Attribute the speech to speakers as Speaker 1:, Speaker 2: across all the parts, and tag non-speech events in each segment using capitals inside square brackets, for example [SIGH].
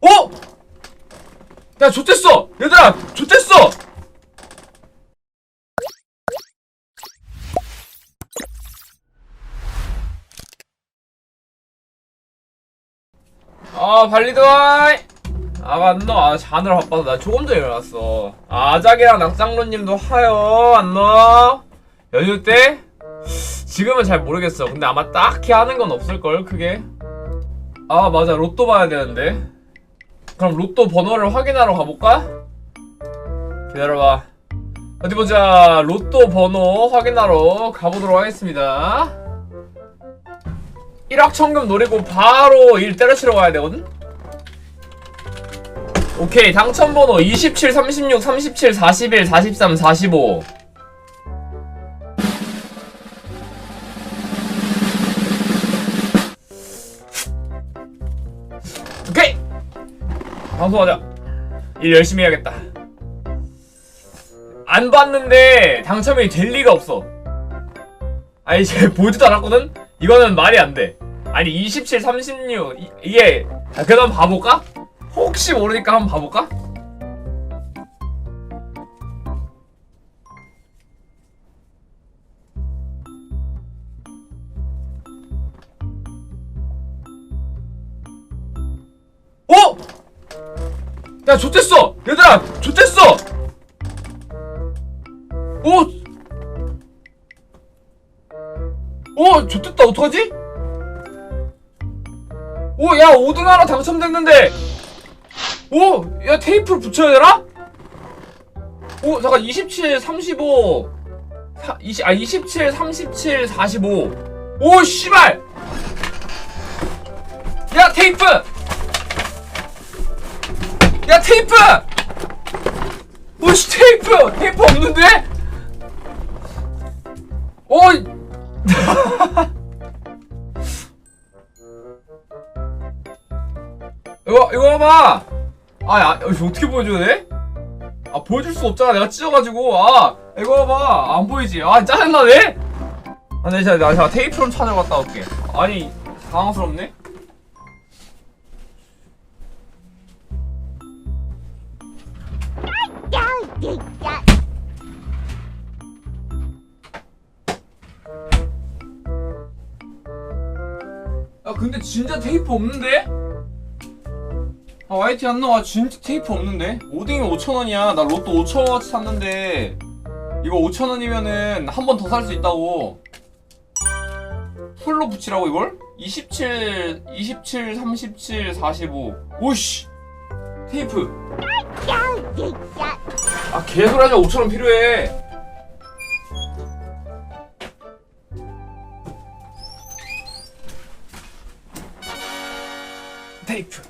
Speaker 1: 어? 야 좋댔어! 얘들아 좋댔어! 아 발리드와이! 아 맞노. 아 자느라 바빠서 나 조금 전에 일어났어. 아작이랑 낙장로님도 하여 안너 연휴 때? 지금은 잘 모르겠어. 근데 아마 딱히 하는 건 없을걸 크게? 아 맞아. 로또 봐야 되는데 그럼 로또 번호를 확인하러 가볼까? 기다려봐. 어디 보자. 로또 번호 확인하러 가보도록 하겠습니다. 1억 천금 노리고 바로 일 때려치러 가야 되거든? 오케이. 당첨번호 27, 36, 37, 41, 43, 45 방송하자 일 열심히 해야겠다 안 봤는데 당첨이 될 리가 없어 아니 제 [LAUGHS] 보지도 않았거든? 이거는 말이 안 돼 아니 27, 36 이, 이게 아, 한번 봐볼까? 혹시 모르니까 한번 봐볼까? 어? 야 좋댔어 얘들아 좋댔어 오 오, 좋됐다. 어떡하지? 오, 야, 5등 하나 당첨됐는데. 오, 야, 테이프를 붙여야 되나? 오, 잠깐, 27, 35. 사, 20, 아, 27, 37, 45. 오, 씨발! 야, 테이프! 야, 테이프! 오씨, 테이프! 테이프 없는데? 오, [LAUGHS] 이거 이거 봐봐. 아, 야, 이거 어떻게 보여줘야 돼? 아 보여줄 수 없잖아. 내가 찢어가지고. 아 이거 봐봐. 안 보이지? 아 짜증나네. 아, 내 진짜 나 진짜 테이프 좀 찾아갔다 올게. 아니 당황스럽네. 야 근데 진짜 테이프 없는데? 아 YT 안 나와. 진짜 테이프 없는데? 5등이면 5천원이야. 나 로또 5천원어치 샀는데. 이거 5천원이면은 한 번 더 살 수 있다고. 풀로 붙이라고 이걸? 27, 27, 37, 45 오씨! 테이프. 아 개소리 하지 마. 5천원 필요해 테이프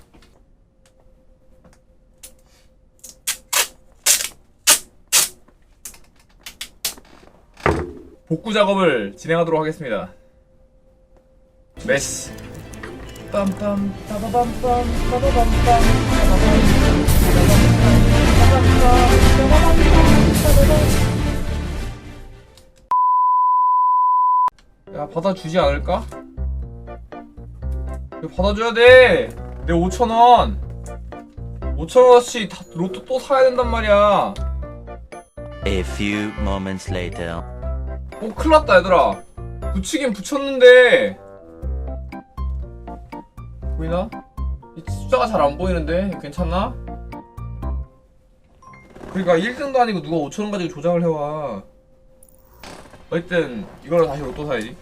Speaker 1: 복구 작업을 진행하도록 하겠습니다. 메스. 빰빰 빠바밤빰 빠바밤빰 야 받아주지 않을까? 받아줘야 돼. 내 5천 원. 5천 원어치 다 로또 또 사야 된단 말이야.
Speaker 2: A few moments later.
Speaker 1: 어 큰일났다 얘들아 붙이긴 붙였는데 보이나? 이 숫자가 잘 안 보이는데 괜찮나? 그러니까 1등도 아니고 누가 5천원 가지고 조작을 해와 어쨌든 이거를 다시 로또 사야지